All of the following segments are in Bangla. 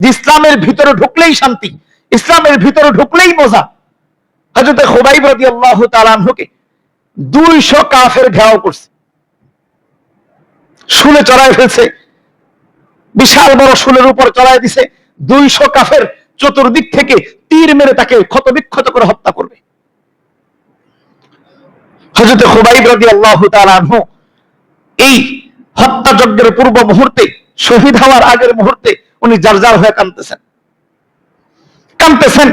যে ইসলামের ভিতরে ঢুকলেই শান্তি, ইসলামের ভিতরে ঢুকলেই মজা। হজরত খোবাইব রাজি আল্লাহ তালানহকে দুইশো কাফের ঘেরাও করছে। শুলে চড়াই ফেলছে। বিশাল বড় শুলের উপর চড়াই দিছে। দুইশো কাফের চতুর্দিক থেকে তীর মেরে তাকে ক্ষত বিক্ষত করে হত্যা করবে। হজরত খুবাইব রাজি আল্লাহ তালানহ এই হত্যাযজ্ঞের পূর্ব মুহূর্তে, শহীদ হওয়ার আগের মুহূর্তে উনি জারজার হয়ে কাঁদতেছেন। কাঁদতেছেন।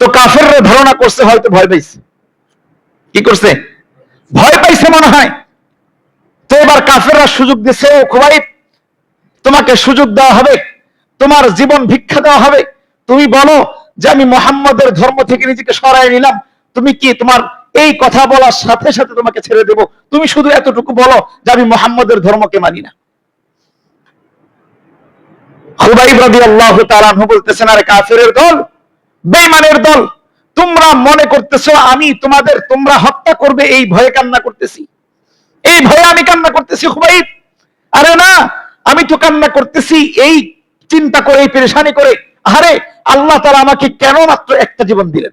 তো কাফেররা ধারণা করছে, হয়তো ভয় পাইছে। কি করছে? ভয় পাইছে মনে হয়। তো এবার কাফেররা সুযোগ দিছে ও খুবাইব, তোমাকে সুযোগ দেওয়া হবে, তোমার জীবন ভিক্ষা দেওয়া হবে। তুমি বলো যে আমি মোহাম্মদের ধর্ম থেকে নিজেকে সরাই নিলাম। তুমি কি তোমার এই কথা বলার সাথে সাথে তোমাকে ছেড়ে দেব? তুমি শুধু এতটুকু বলো যে আমি মোহাম্মদের ধর্মকে মানি না। আমি তো কান্না করতেছি, এই চিন্তা করে, এই পেরেশানি করে। আরে, আল্লাহ তাআলা আমাকে কেন মাত্র একটা জীবন দিলেন?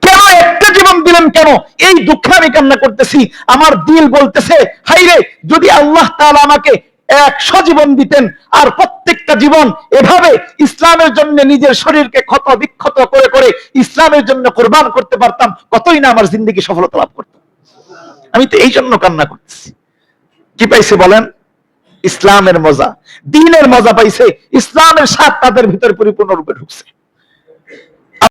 কেন একটা জীবন দিলেন কেন? এই দুঃখে আমি কান্না করতেছি। আমার দিল বলতেছে, হাইরে, যদি আল্লাহ আমাকে একশো জীবন দিতেন আর প্রত্যেকটা জীবন এভাবে ইসলামের জন্য নিজের শরীরকে ক্ষত বিক্ষত করে করে ইসলামের জন্য কোরবান করতে পারতাম, কতই না আমার জিন্দগি সফলতা লাভ করতাম আমি তো এই জন্য কান্না করতেছি। কি পাইছে বলেন? ইসলামের মজা। দিনের মজা পাইছে। ইসলামের স্বাদ তাদের ভিতরে পরিপূর্ণরূপে ঢুকছে।